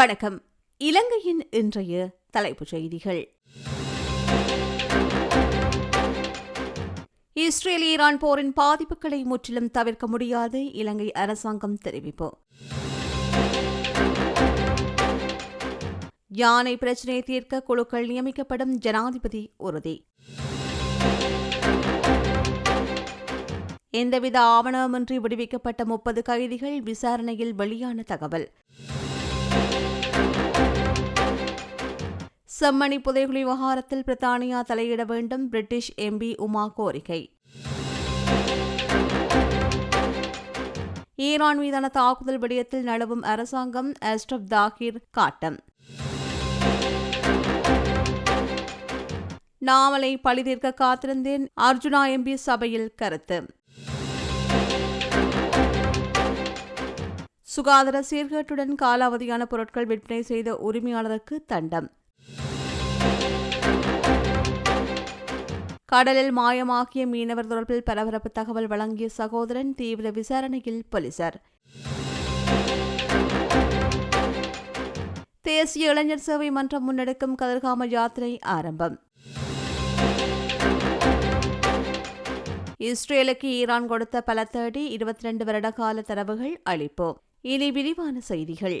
வணக்கம். இலங்கையின் இன்றைய தலைப்புச் செய்திகள். இஸ்ரேல் ஈரான் போரின் பாதிப்புகளை முற்றிலும் தவிர்க்க முடியாது இலங்கை அரசாங்கம் தெரிவிப்பு. யானை பிரச்சினையை தீர்க்க குழுக்கள் நியமிக்கப்படும் ஜனாதிபதி உறுதி. எந்தவித ஆவணமின்றி விடுவிக்கப்பட்ட முப்பது கைதிகள் விசாரணையில் வெளியான தகவல். செம்மணி புதைகுழி விவகாரத்தில் பிரித்தானியா தலையிட வேண்டும் பிரிட்டிஷ் எம்பி உமா கோரிக்கை. ஈரான் மீதான தாக்குதல் விடயத்தில் நழுவும் அரசாங்கம் அஸ்டப் தாகிர் காட்டம். நாமலை பழிதீர்க்க காத்திருந்தேன் அர்ஜுனா எம்பி சபையில் கருத்து. சுகாதார சீர்கேட்டுடன் காலாவதியான பொருட்கள் விற்பனை செய்த உரிமையாளருக்கு தண்டம். கடலில் மாயமாக்கிய மீனவர் தொடர்பில் பரபரப்பு தகவல் வழங்கிய சகோதரன் தீவிர விசாரணையில் போலீசார். தேசிய இளைஞர் சேவை மன்றம் முன்னெடுக்கும் கதிர்காம யாத்திரை ஆரம்பம். இஸ்ரேலுக்கு ஈரான் கொடுத்த பல தேடி இருபத்தி ரெண்டு வருட கால தரவுகள் அளிப்பு இனி விரிவான செய்திகள்.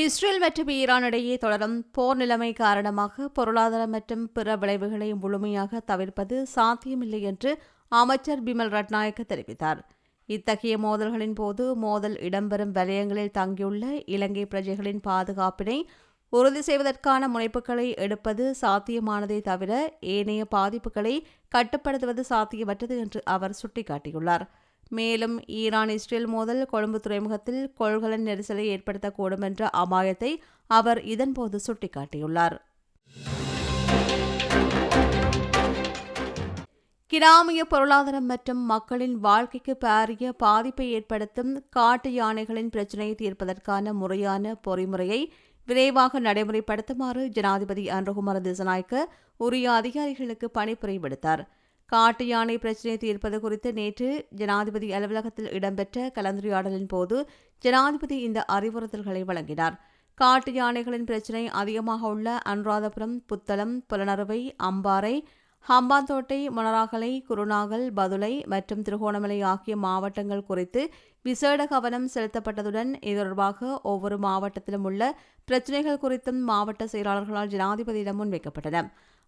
Israel மற்றும் ஈரான் இடையே தொடரும் போர் நிலைமை காரணமாக பொருளாதார மற்றும் பிற விளைவுகளை முழுமையாக தவிர்ப்பது சாத்தியமில்லை என்று அமைச்சர் பிமல் ரட்நாயக்க தெரிவித்தார். இத்தகைய மோதல்களின் போது மோதல் இடம்பெறும் வலயங்களில் தங்கியுள்ள இலங்கை பிரஜைகளின் பாதுகாப்பினை உறுதி செய்வதற்கான முனைப்புகளை எடுப்பது சாத்தியமானதை தவிர ஏனைய பாதிப்புகளை கட்டுப்படுத்துவது சாத்தியமற்றது என்று அவர் சுட்டிக்காட்டியுள்ளார். மேலும் ஈரான் இஸ்ரேல் மோதல் கொழும்பு துறைமுகத்தில் கொள்கலன் நெரிசலை ஏற்படுத்தக்கூடும் என்ற அபாயத்தை அவர் இதன்போது சுட்டிக்காட்டியுள்ளார். கிராமிய பொருளாதாரம் மற்றும் மக்களின் வாழ்க்கைக்கு பாரிய பாதிப்பை ஏற்படுத்தும் காட்டு யானைகளின் பிரச்சினையை தீர்ப்பதற்கான முறையான பொறிமுறையை விரைவாக நடைமுறைப்படுத்துமாறு ஜனாதிபதி அன்றகுமார திசநாயக்க உரிய அதிகாரிகளுக்கு பணிப்புரை விடுத்தார் காட்டு யானை பிரச்சினையை தீர்ப்பது குறித்து நேற்று ஜனாதிபதி அலுவலகத்தில் இடம்பெற்ற கலந்துரையாடலின் போது ஜனாதிபதி இந்த அறிவுறுத்தல்களை வழங்கினார். காட்டு யானைகளின் பிரச்சினை அதிகமாக உள்ள அனுராதபுரம் புத்தளம் புலனறுவை அம்பாறை ஹம்பாந்தோட்டை மணராகலை குருநாகல் பதுளை மற்றும் திருகோணமலை ஆகிய மாவட்டங்கள் குறித்து விசேட கவனம் செலுத்தப்பட்டதுடன் இது தொடர்பாக ஒவ்வொரு மாவட்டத்திலும் உள்ள பிரச்சினைகள் குறித்தும் மாவட்ட செயலாளர்களால் ஜனாதிபதியிடம் முன்வைக்கப்பட்டன.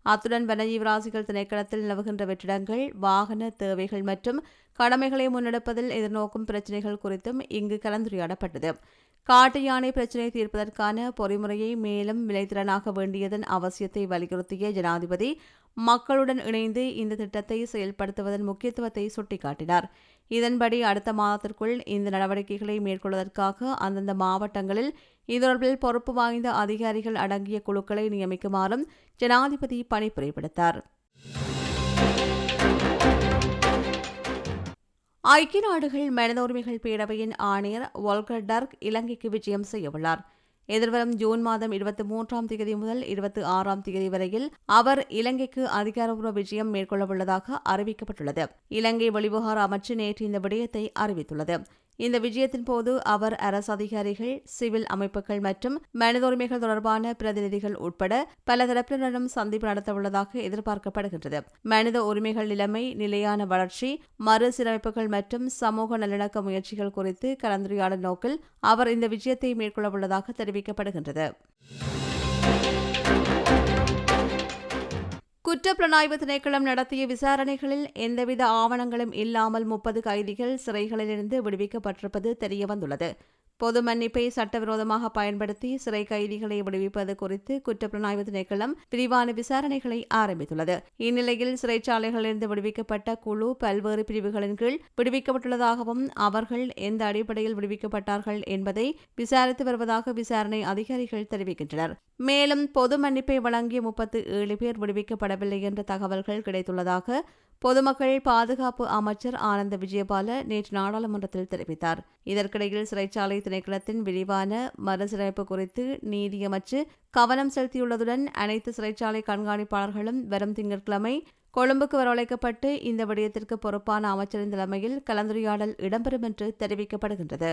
அத்துடன் வனஜீவராசிகள் திணைக்களத்தில் நிலவுகின்ற வெற்றிடங்கள் வாகன தேவைகள் மற்றும் கடமைகளை முன்னெடுப்பதில் எதிர்நோக்கும் பிரச்சினைகள் குறித்தும் இங்கு கலந்துரையாடப்பட்டது. காட்டு யானை பிரச்சினையை தீர்ப்பதற்கான பொறிமுறையை மேலும் விலைத்திறனாக வேண்டியதன் அவசியத்தை வலியுறுத்திய ஜனாதிபதி மக்களுடன் இணைந்து இந்த திட்டத்தை செயல்படுத்துவதன் முக்கியத்துவத்தை சுட்டிக்காட்டினார். இதன்படி அடுத்த மாதத்திற்குள் இந்த நடவடிக்கைகளை மேற்கொள்வதற்காக அந்தந்த மாவட்டங்களில் இதொடர்பில் பொறுப்பு வாய்ந்த அதிகாரிகள் அடங்கிய குழுக்களை நியமிக்குமாறும் ஜனாதிபதி பணிப்புரை விடுத்தார் ஐக்கிய நாடுகள் மனித உரிமைகள் பேரவையின் ஆணையர் வால்கர் டர்க் இலங்கைக்கு விஜயம் செய்யவுள்ளார் எதிர்வரும் ஜூன் மாதம் இருபத்தி மூன்றாம் தேதி முதல் இருபத்தி ஆறாம் தேதி வரையில் அவர் இலங்கைக்கு அதிகாரப்பூர்வ விஜயம் மேற்கொள்ளவுள்ளதாக அறிவிக்கப்பட்டுள்ளது. இலங்கை வெளிவிவகார அமைச்சு நேற்று இந்த விடயத்தை அறிவித்துள்ளது. இந்த விஜயத்தின் போது அவர் அரசு அதிகாரிகள் சிவில் அமைப்புகள் மற்றும் மனித உரிமைகள் தொடர்பான பிரதிநிதிகள் உட்பட பல தரப்பினரிடம் சந்திப்பு நடத்தவுள்ளதாக எதிர்பார்க்கப்படுகின்றது. மனித உரிமைகள் நிலைமை நிலையான வளர்ச்சி மறுசீரமைப்புகள் மற்றும் சமூக நல்லிணக்க முயற்சிகள் குறித்து கலந்துரையாடல் நோக்கில் அவர் இந்த விஜயத்தை மேற்கொள்ளவுள்ளதாக தெரிவிக்கப்படுகின்றது. குற்றப்புலனாய்வு திணைக்களம் நடத்திய விசாரணைகளில் எந்தவித ஆவணங்களும் இல்லாமல் முப்பது கைதிகள் சிறைகளிலிருந்து விடுவிக்கப்பட்டிருப்பது தெரியவந்துள்ளது. பொது மன்னிப்பை சட்டவிரோதமாக பயன்படுத்தி சிறை கைதிகளை விடுவிப்பது குறித்து குற்றப்புலனாய்வு திணைக்களம் விரிவான விசாரணைகளை ஆரம்பித்துள்ளது. இந்நிலையில் சிறைச்சாலைகளிலிருந்து விடுவிக்கப்பட்ட குழு பல்வேறு பிரிவுகளின் கீழ் விடுவிக்கப்பட்டுள்ளதாகவும் அவர்கள் எந்த அடிப்படையில் விடுவிக்கப்பட்டார்கள் என்பதை விசாரித்து வருவதாக விசாரணை அதிகாரிகள் தெரிவிக்கின்றனர். மேலும் பொது மன்னிப்பை வழங்கிய முப்பத்து ஏழு பேர் விடுவிக்கப்படவில்லை என்ற தகவல்கள் கிடைத்துள்ளதாக பொதுமக்கள் பாதுகாப்பு அமைச்சர் ஆனந்த விஜயபால நேற்று நாடாளுமன்றத்தில் தெரிவித்தார். இதற்கிடையில் சிறைச்சாலை திணைக்களத்தின் விரிவான மறுசீரமைப்பு குறித்து நீதியமைச்சு கவனம் செலுத்தியுள்ளதுடன் அனைத்து சிறைச்சாலை கண்காணிப்பாளர்களும் வரும் திங்கட்கிழமை கொழும்புக்கு வரவழைக்கப்பட்டு இந்த விடயத்திற்கு பொறுப்பான அமைச்சரின் தலைமையில் கலந்துரையாடல் இடம்பெறும் என்று தெரிவிக்கப்படுகின்றது.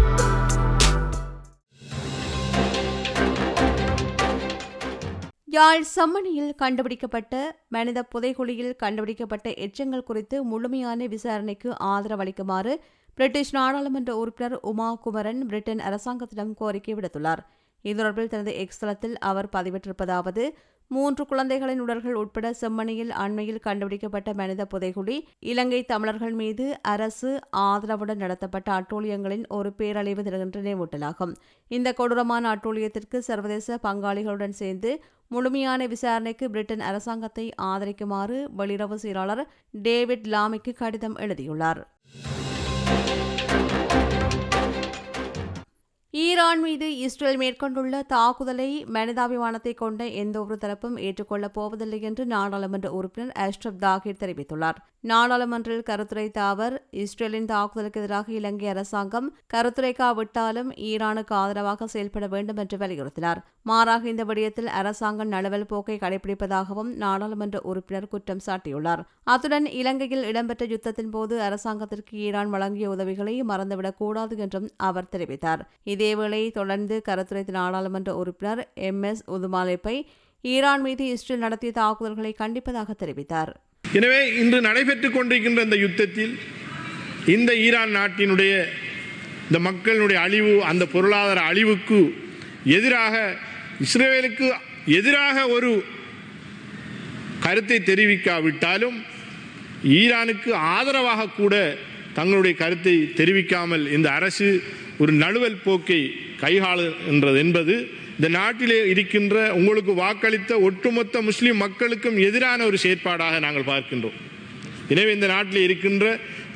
யாழ் சம்மணியில் கண்டுபிடிக்கப்பட்ட மனித புதைகுழியில் கண்டுபிடிக்கப்பட்ட எச்சங்கள் குறித்து முழுமையான விசாரணைக்கு ஆதரவளிக்குமாறு பிரிட்டிஷ் நாடாளுமன்ற உறுப்பினர் உமா குமரன் பிரிட்டன் அரசாங்கத்திடம் கோரிக்கை விடுத்துள்ளார். இது தொடர்பில் தனது எக்ஸ் தளத்தில் அவர் பதிவிட்டிருப்பதாவது மூன்று குழந்தைகளின் உடல்கள் உட்பட செம்மணியில் அண்மையில் கண்டுபிடிக்கப்பட்ட மனித புதைகுழி இலங்கை தமிழர்கள் மீது அரசு ஆதரவுடன் நடத்தப்பட்ட அட்டூழியங்களின் ஒரு பேரழிவு தினகென்ற நினைவூட்டலாகும். இந்த கொடூரமான அட்டூழியத்திற்கு சர்வதேச பங்காளிகளுடன் சேர்ந்து முழுமையான விசாரணைக்கு பிரிட்டன் அரசாங்கத்தை ஆதரிக்குமாறு வெளியுறவு செயலாளர் டேவிட் லாமிக்கு கடிதம் எழுதியுள்ளார். ஈரான் மீது இஸ்ரேல் மேற்கொண்டுள்ள தாக்குதலை மனிதாபிமானத்தை கொண்ட ஒரு தரப்பும் ஏற்றுக்கொள்ளப் போவதில்லை என்று நாடாளுமன்ற உறுப்பினர் அஷ்ரப் தாகிர் தெரிவித்துள்ளார். நாடாளுமன்றில் கருத்துரைத்த அவர் இஸ்ரேலின் தாக்குதலுக்கு எதிராக இலங்கை அரசாங்கம் கருத்துரைக்காவிட்டாலும் ஈரானுக்கு ஆதரவாக செயல்பட வேண்டும் என்று வலியுறுத்தினார். மாறாக இந்த விடயத்தில் அரசாங்கம் நழுவல் போக்கை கடைபிடிப்பதாகவும் நாடாளுமன்ற உறுப்பினர் குற்றம் சாட்டியுள்ளார். அத்துடன் இலங்கையில் இடம்பெற்ற யுத்தத்தின் போது அரசாங்கத்திற்கு ஈரான் வழங்கிய உதவிகளை மறந்துவிடக் கூடாது என்றும் அவர் தெரிவித்தார். இதேவேளை தொடர்ந்து கருத்துரைத்த நாடாளுமன்ற உறுப்பினர் எம். எஸ். உதுமாலேப்பை ஈரான் மீது இஸ்ரேல் நடத்திய தாக்குதல்களை கண்டிப்பதாக தெரிவித்தார். எனவே இன்று நடைபெற்றுக் கொண்டிருக்கின்ற இந்த யுத்தத்தில் இந்த ஈரான் நாட்டினுடைய இந்த மக்களினுடைய அழிவு அந்த பொருளாதார அழிவுக்கு எதிராக இஸ்ரேலுக்கு எதிராக ஒரு கருத்தை தெரிவிக்காவிட்டாலும் ஈரானுக்கு ஆதரவாக கூட தங்களுடைய கருத்தை தெரிவிக்காமல் இந்த அரசு ஒரு நழுவல் போக்கை கையாளுகின்றது என்பது இந்த நாட்டிலே இருக்கின்ற உங்களுக்கு வாக்களித்த ஒட்டுமொத்த முஸ்லிம் மக்களுக்கும் எதிரான ஒரு செயற்பாடாக நாங்கள் பார்க்கின்றோம். எனவே இந்த நாட்டில் இருக்கின்ற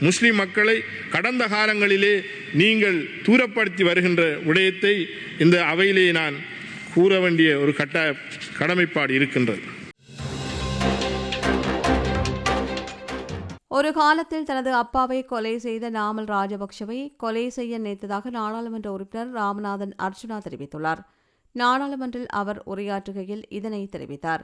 முஸ்லிம் மக்களை கடந்த காலங்களிலே நீங்கள் தூரப்படுத்தி வருகின்ற விடயத்தை இந்த அவையிலே நான் கூற வேண்டிய ஒரு கட்ட கடமைப்பாடு இருக்கின்றது. ஒரு காலத்தில் தனது அப்பாவை கொலை செய்த நாமல் ராஜபக்ஷவை கொலை செய்ய நினைத்ததாக நாடாளுமன்ற உறுப்பினர் ராமநாதன் அர்ச்சுனா தெரிவித்துள்ளார். நாடாளுமன்றில் அவர் உரையாற்றுகையில் இதனை தெரிவித்தார்.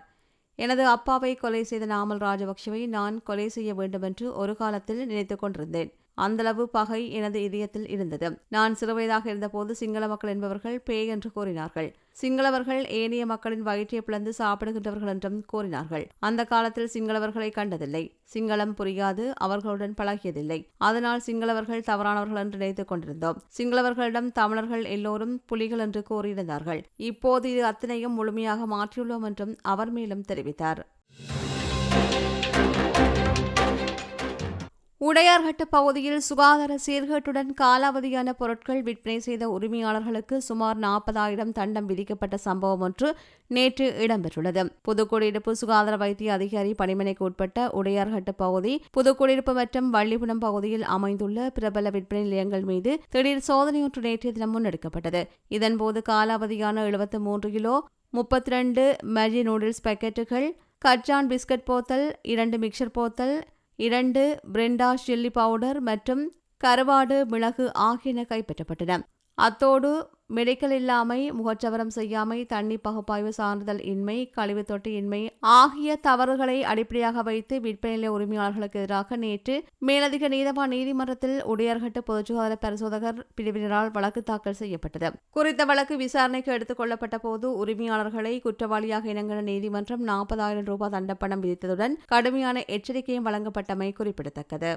எனது அப்பாவை கொலை செய்த நாமல் ராஜபக்ஷவை நான் கொலை செய்ய வேண்டுமென்று ஒரு காலத்தில் நினைத்துக் கொண்டிருந்தேன். அந்தளவு பகை எனது இதயத்தில் இருந்தது. நான் சிறுவயதாக இருந்தபோது சிங்கள மக்கள் என்பவர்கள் பேய் என்று கூறினார்கள். சிங்களவர்கள் ஏனைய மக்களின் வயிற்றை பிளந்து சாப்பிடுகின்றவர்கள் என்றும் கூறினார்கள். அந்த காலத்தில் சிங்களவர்களை கண்டதில்லை. சிங்களம் புரியாது அவர்களுடன் பழகியதில்லை. அதனால் சிங்களவர்கள் தவறானவர்கள் என்று நினைத்துக் கொண்டிருந்தோம். சிங்களவர்களிடம் தமிழர்கள் எல்லோரும் புலிகள் என்று கூறியிருந்தார்கள். இப்போது இது அத்தனையும் முழுமையாக மாற்றியுள்ளோம் என்றும் அவர் மேலும் தெரிவித்தார். உடையார்கட்டு பகுதியில் சுகாதார சீர்கேட்டுடன் காலாவதியான பொருட்கள் விற்பனை செய்த உரிமையாளர்களுக்கு சுமார் நாற்பதாயிரம் தண்டம் விதிக்கப்பட்ட சம்பவம் ஒன்று நேற்று இடம்பெற்றுள்ளது. புதுக்குடியிருப்பு சுகாதார வைத்திய அதிகாரி பணிமனைக்கு உட்பட்ட உடையார்கட்டு பகுதி புதுக்குடியிருப்பு மற்றும் வள்ளிபுணம் பகுதியில் அமைந்துள்ள பிரபல விற்பனை நிலையங்கள் மீது திடீர் சோதனையொன்று நேற்றைய தினம் முன்னெடுக்கப்பட்டது. இதன்போது காலாவதியான எழுபத்து மூன்று கிலோ முப்பத்தி ரெண்டு மேஜி நூடுல்ஸ் பாக்கெட்டுகள் கச்சான் பிஸ்கட் போத்தல் இரண்டு மிக்சர் போத்தல் இரண்டு பிரெண்டா சில்லி பவுடர் மற்றும் கருவாடு மிளகு ஆகியன கைப்பற்றப்பட்டன. அத்தோடு மெடிக்கல் இல்லாமை முகச்சவரம் செய்யாமை தண்ணி பகுப்பாய்வு சான்றிதழ் இன்மை கழிவு தொட்டி இன்மை ஆகிய தவறுகளை அடிப்படையாக வைத்து விற்பனை நிலைய உரிமையாளர்களுக்கு எதிராக நேற்று மேலதிக நீதவான் நீதிமன்றத்தில் உடையார்கட்டு பொதுச் சுகாதார பரிசோதகர் பிரிவினரால் வழக்கு தாக்கல் செய்யப்பட்டது. குறித்த வழக்கு விசாரணைக்கு எடுத்துக் கொள்ளப்பட்ட போது உரிமையாளர்களை குற்றவாளியாக இணங்கின நீதிமன்றம் நாற்பதாயிரம் ரூபாய் தண்டப்பணம் விதித்ததுடன் கடுமையான எச்சரிக்கையும் வழங்கப்பட்டமை குறிப்பிடத்தக்கது.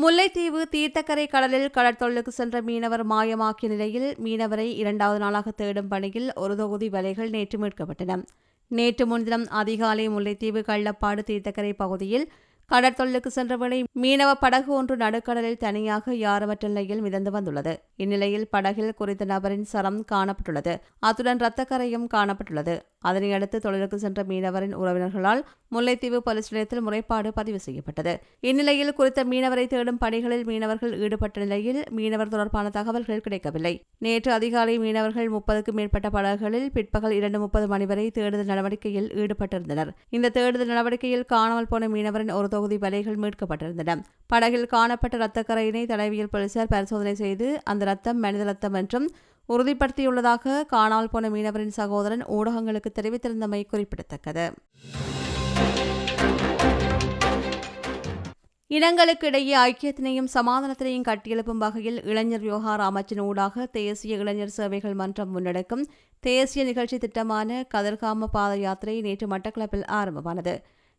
முல்லைத்தீவு தீர்த்தக்கரை கடலில் கடற்தொழிலுக்கு சென்ற மீனவர் மாயமாக்கிய நிலையில் மீனவரை இரண்டாவது நாளாக தேடும் பணியில் ஒரு தொகுதி வலைகள் நேற்று மீட்கப்பட்டன. நேற்று முன்தினம் அதிகாலை முல்லைத்தீவு கள்ளப்பாடு தீர்த்தக்கரை பகுதியில் கடற்தொழிலுக்கு சென்ற வேளை மீனவ படகு ஒன்று நடுக்கடலில் தனியாக யாரமற்ற நிலையில் மிதந்து வந்துள்ளது. இந்நிலையில் படகில் குறித்த நபரின் சரம் காணப்பட்டுள்ளது. அத்துடன் இரத்தக்கரையும் காணப்பட்டுள்ளது. அதனையடுத்து தொழிலுக்கு சென்ற மீனவரின் உறவினர்களால் முல்லைத்தீவு போலீஸ் நிலையத்தில் முறைப்பாடு பதிவு செய்யப்பட்டது. இந்நிலையில் குறித்த மீனவரை தேடும் பணிகளில் மீனவர்கள் ஈடுபட்ட நிலையில் மீனவர் தொடர்பான தகவல்கள் கிடைக்கவில்லை. நேற்று அதிகாலை மீனவர்கள் முப்பதுக்கும் மேற்பட்ட படகுகளில் பிற்பகல் இரண்டு முப்பது மணி வரை தேடுதல் நடவடிக்கையில் ஈடுபட்டிருந்தனர். இந்த தேடுதல் நடவடிக்கையில் காணாமல் போன மீனவரின் ஒரு தொகுதி வலைகள் மீட்கப்பட்டிருந்தன. படகில் காணப்பட்ட இரத்தக்கரையினை தடவியல் போலீசார் பரிசோதனை செய்து அந்த ரத்தம் மனித ரத்தம் என்றும் உறுதிப்படுத்தியுள்ளதாக காணாமல் போன மீனவரின் சகோதரன் ஊடகங்களுக்கு தெரிவித்திருந்தமை குறிப்பிடத்தக்கது. இனங்களுக்கு இடையே ஐக்கியத்தினையும் சமாதானத்தினையும் கட்டியெழுப்பும் வகையில் இளைஞர் விவகார அமைச்சின் ஊடாக தேசிய இளைஞர் சேவைகள் மன்றம் முன்னெடுக்கும் தேசிய நிகழ்ச்சி திட்டமான கதிர்காம பாத யாத்திரை நேற்று மட்டக்களப்பில் ஆரம்பமானது.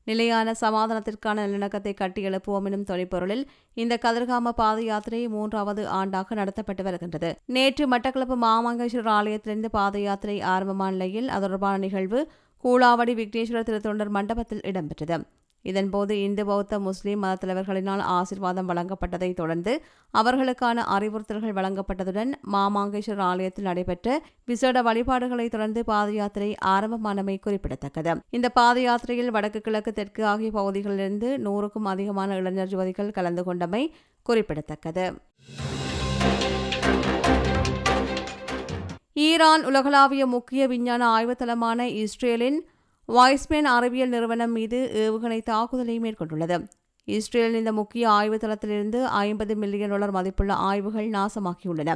நிலையான சமாதானத்திற்கான நல்லிணக்கத்தை கட்டியெழுப்புவோம் எனும் தொனிப்பொருளில் இந்த கதிர்காம பாத யாத்திரை மூன்றாவது ஆண்டாக நடத்தப்பட்டு வருகின்றது. நேற்று மட்டக்களப்பு மாமங்கேஸ்வரர் ஆலயத்திலிருந்து பாத யாத்திரை ஆரம்பமான நிலையில் அது தொடர்பான நிகழ்வு கூலாவடி விக்னேஸ்வரர் திருத்தொண்டர் மண்டபத்தில் இடம்பெற்றது. இதன்போது இந்து பௌத்த முஸ்லீம் மத தலைவர்களினால் ஆசிர்வாதம் வழங்கப்பட்டதைத் தொடர்ந்து அவர்களுக்கான அறிவுறுத்தல்கள் வழங்கப்பட்டதுடன் மாமாங்கேஸ்வரர் ஆலயத்தில் நடைபெற்ற விசேட வழிபாடுகளைத் தொடர்ந்து பாத யாத்திரை ஆரம்பமானமை குறிப்பிடத்தக்கது. இந்த பாத யாத்திரையில் வடக்கு கிழக்கு தெற்கு ஆகிய பகுதிகளிலிருந்து நூறுக்கும் அதிகமான இளைஞர் யுவதிகள் கலந்து கொண்டமை குறிப்பிடத்தக்கது. ஈரான் உலகளாவிய முக்கிய விஞ்ஞான ஆய்வுத்தளமான இஸ்ரேலின் வாய்ஸ்மேன் அறிவியல் நிறுவனம் மீது ஏவுகணை தாக்குதலை மேற்கொண்டுள்ளது. இஸ்ரேலின் இந்த முக்கிய ஆய்வு தளத்திலிருந்து ஐம்பது மில்லியன் டாலர் மதிப்புள்ள ஆய்வுகள் நாசமாக்கியுள்ளன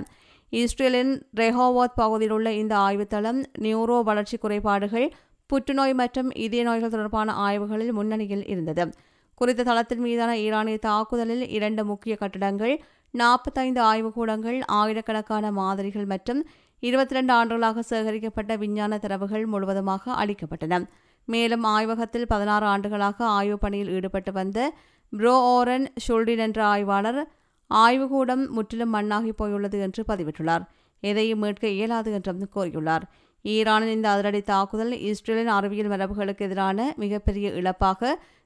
இஸ்ரேலின் ரெஹோவாத் பகுதியில் உள்ள இந்த ஆய்வுத்தளம் நியூரோ வளர்ச்சி குறைபாடுகள் புற்றுநோய் மற்றும் இதய நோய்கள் தொடர்பான ஆய்வுகளில் முன்னணியில் இருந்தது. குறித்த தளத்தின் மீதான ஈரானிய தாக்குதலில் இரண்டு முக்கிய கட்டடங்கள் நாற்பத்தைந்து ஆய்வுக்கூடங்கள் ஆயிரக்கணக்கான மாதிரிகள் மற்றும் இருபத்தி ரெண்டு ஆண்டுகளாக சேகரிக்கப்பட்ட விஞ்ஞான தரவுகள் முழுவதுமாக அளிக்கப்பட்டன. மேலும் ஆய்வகத்தில் பதினாறு ஆண்டுகளாக ஆய்வுப் பணியில் ஈடுபட்டு வந்த ப்ரோ ஓரன் ஷுல்டின் என்ற ஆய்வாளர் ஆய்வுக்கூடம் முற்றிலும் மண்ணாகி போயுள்ளது என்று பதிவிட்டுள்ளார். எதையும் மீட்க இயலாது என்றும் கூறியுள்ளார். ஈரானின் இந்த அதிரடி தாக்குதல் இஸ்ரேலின் அறிவியல் மரபுகளுக்கு எதிரான மிகப்பெரிய இழப்பாக